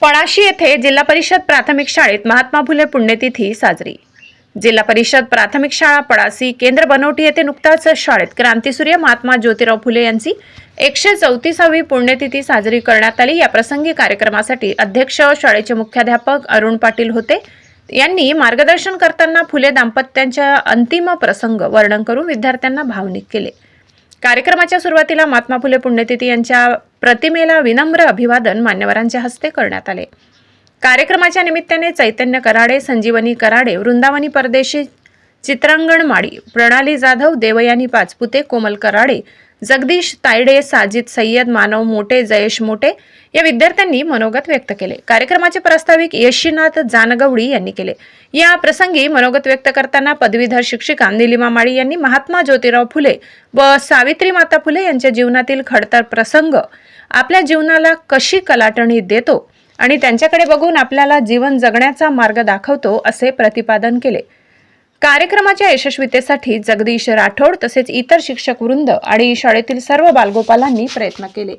पळाशी येथे जिल्हा परिषद प्राथमिक शाळेत महात्मा फुले पुण्यतिथी साजरी. जिल्हा परिषद प्राथमिक शाळा पळासी केंद्र बनवटी येथे नुकताच शाळेत क्रांतीसूर्य महात्मा ज्योतिराव फुले यांची एकशे चौतीसावी पुण्यतिथी साजरी करण्यात आली. या प्रसंगी कार्यक्रमासाठी अध्यक्ष शाळेचे मुख्याध्यापक अरुण पाटील होते. यांनी मार्गदर्शन करताना फुले दाम्पत्यांच्या अंतिम प्रसंग वर्णन करून विद्यार्थ्यांना भावनिक केले. कार्यक्रमाच्या सुरुवातीला महात्मा फुले पुण्यतिथी यांच्या प्रतिमेला विनम्र अभिवादन मान्यवरांच्या हस्ते करण्यात आले. कार्यक्रमाच्या निमित्ताने चैतन्य कराडे संजीवनी कराडे वृंदावनी परदेशी चित्रांगण माडी प्रणाली जाधव देवयानी पाचपुते कोमल कराडे जगदीश तायडे साजिद सय्यद मानव मोटे जयेश मोटे या विद्यार्थ्यांनी मनोगत व्यक्त केले. कार्यक्रमाचे प्रास्ताविक यशीनाथ जानगवडी यांनी केले. या प्रसंगी मनोगत व्यक्त करताना पदवीधर शिक्षिका निलिमा माळी यांनी महात्मा ज्योतिराव फुले व सावित्री माता फुले यांच्या जीवनातील खडतर प्रसंग आपल्या जीवनाला कशी कलाटणी देतो आणि त्यांच्याकडे बघून आपल्याला जीवन जगण्याचा मार्ग दाखवतो असे प्रतिपादन केले. कार्यक्रमाच्या यशस्वीतेसाठी जगदीश राठोड तसेच इतर शिक्षक वृंद आणि शाळेतील सर्व बालगोपालांनी प्रयत्न केले.